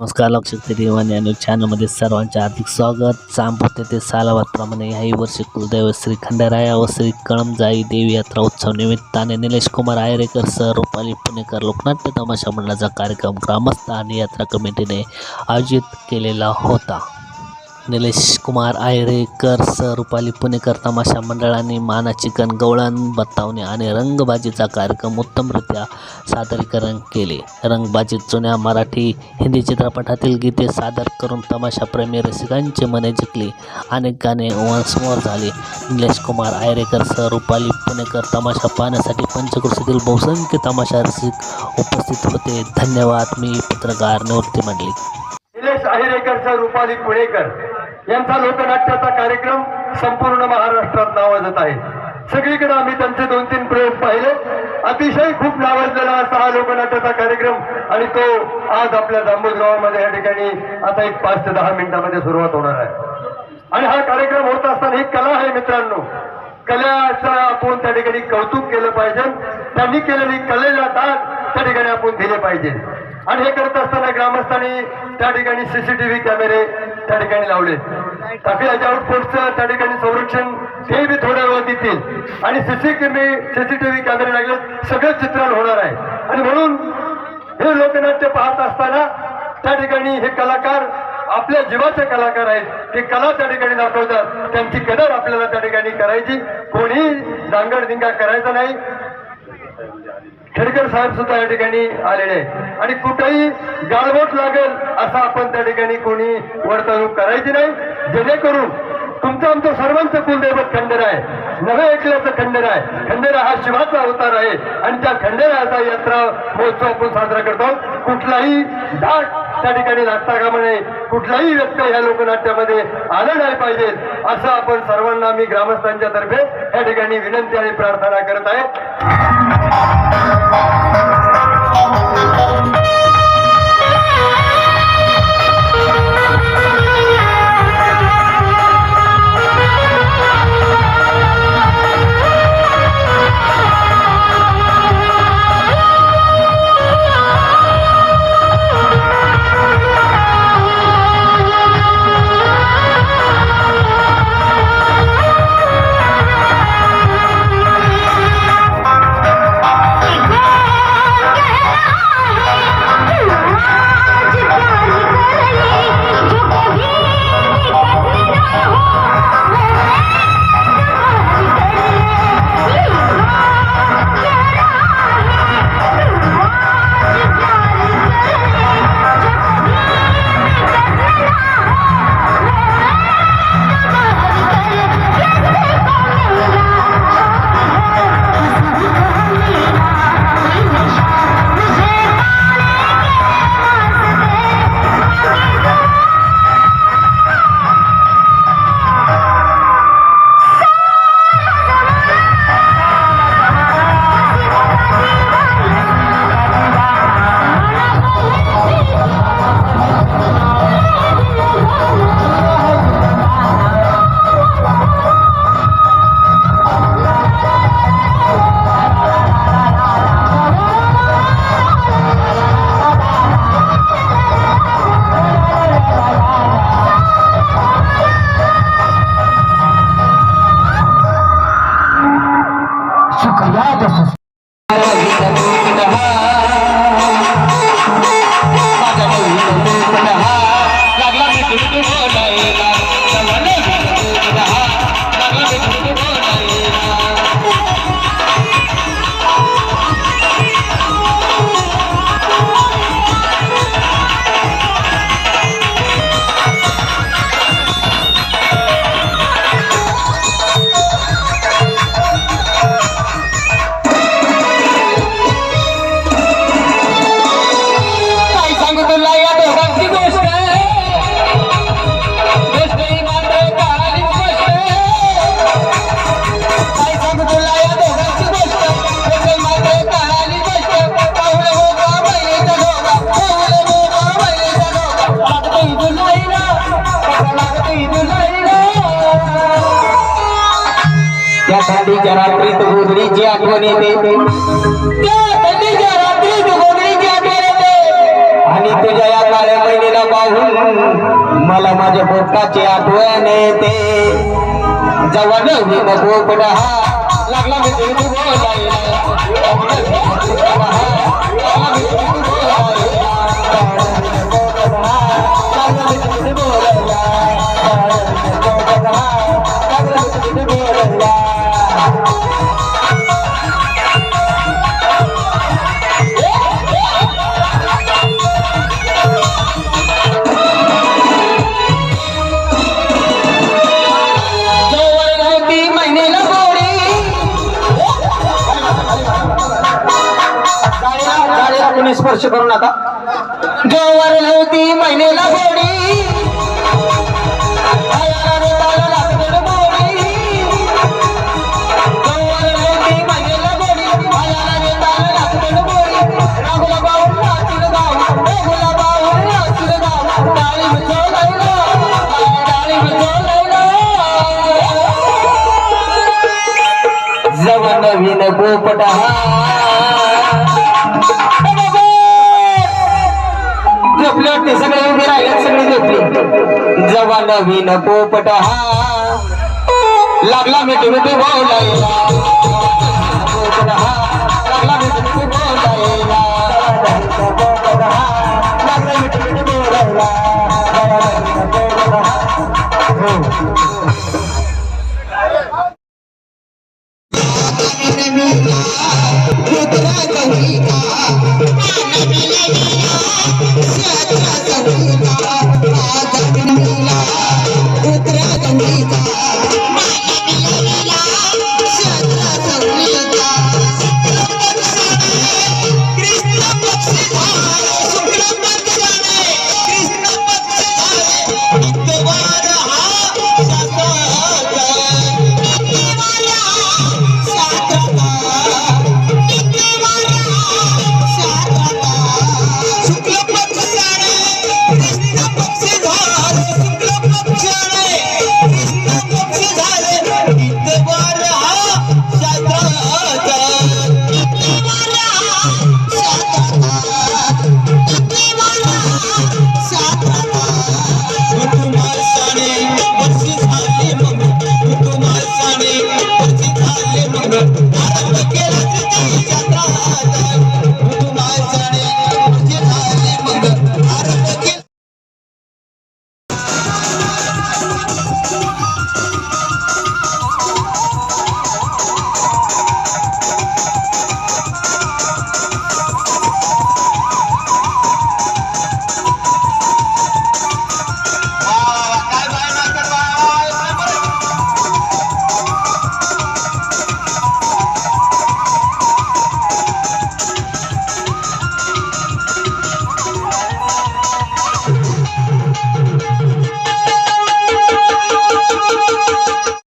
नमस्कार लक्षात देवाने आणि चॅनलमध्ये सर्वांचे हार्दिक स्वागत. चांबूत ते सालावादप्रमाणे याही वर्षी कुलदैव श्री खंडेराया व श्री कळमजाई देवी यात्रा उत्सव निमित्ताने निलेश कुमार आयरेकर सर रुपाली पुणेकर लोकनाट्य तमाशा मंडळाचा कार्यक्रम ग्रामस्थ आणि यात्रा कमिटीने आयोजित केलेला होता. निलेश कुमार आयरेकर सर रुपाली पुणेकर तमाशा मंडळाने माना चिकन गवळण बतावणे आणि रंगबाजीचा कार्यक्रम उत्तमरित्या सादरीकरण केले. रंगबाजीत जुन्या मराठी हिंदी चित्रपटातील गीते सादर करून तमाशाप्रेमी रसिकांची मने जिंकली अनेक गाणे समोर झाले. निलेश कुमार आयरेकर सर रुपाली पुणेकर तमाशा पाहण्यासाठी पंचकृषीतील बहुसंख्य तमाशा रसिक उपस्थित होते. धन्यवाद. मी पत्रकार निवृत्ती मंडळी निलेश आहिरेकर सर रुपाली पुणेकर. यांचा लोकनाट्याचा कार्यक्रम संपूर्ण महाराष्ट्रात नावाजत आहे. सगळीकडे आम्ही त्यांचे दोन तीन प्रयोग पाहिले. अतिशय खूप नावाजलेला असा हा लोकनाट्याचा कार्यक्रम आणि तो आज आपल्या जांबूजगावामध्ये या ठिकाणी आता एक पाच ते दहा मिनिटामध्ये सुरुवात होणार आहे. आणि हा कार्यक्रम होत असताना ही कला आहे मित्रांनो. कलेचं आपण त्या ठिकाणी कौतुक केलं पाहिजे. त्यांनी केलेली कलेला दाद त्या ठिकाणी आपण दिले पाहिजे. आणि हे करत असताना ग्रामस्थांनी त्या ठिकाणी सीसीटीव्ही कॅमेरे त्या ठिकाणी लावले टाकल्याच्या पुढचं त्या ठिकाणी संरक्षण ते बी थोड्या वेळात येतील आणि सीसीटीव्ही सीसीटीव्ही कॅमेरे लागले सगळं चित्रण होणार आहे. आणि म्हणून हे लोकनाट्य पाहत असताना त्या ठिकाणी हे कलाकार आपल्या जीवाचे कलाकार आहेत. ते कला त्या ठिकाणी दाखवतात. त्यांची कदर आपल्याला त्या ठिकाणी करायची. कोणीही दांगडदिंगा करायचा नाही. खेडकर साहेब सुद्धा या ठिकाणी आलेले आहेत. आणि कुठेही गालबोट लागेल असं आपण त्या ठिकाणी कोणी वर्तणूक करायची नाही. जेणेकरून तुमचं आमचं सर्वांचं कुलदैवत खंडेर आहे. नव्या ऐकल्याचं खंडेर आहे. खंडेरा हा शिवाचा अवतार आहे. आणि त्या खंडेराचा यात्रा महोत्सव आपण साजरा करतो. कुठलाही धाट त्या ठिकाणी लागता कामा नये कुठलाही व्यक्ती या लोकनाट्यामध्ये आलं नाही पाहिजे असं आपण सर्वांना मी ग्रामस्थांच्या तर्फे या ठिकाणी विनंती आणि प्रार्थना करत आहे. थंडीच्या रात्रीत गोधडीची आठवण येते. त्या थंडीच्या रात्रीत गोधडीची आठवण येते. आणि तुझ्या या काळ्या महिने मला माझ्या पोटाची आठवण येते. पोपट हा लागला मी तुझी बोलायला लागला मी तुझी बोलायला आता. गोवर नका नव्हती महिनेला गोडी आयाला ताला होते सगळे उभे राहिले सगळे झोपले जवा नवीन पोपट हा लागला मी तुम्ही ते बोलायला. पोपट हा लागला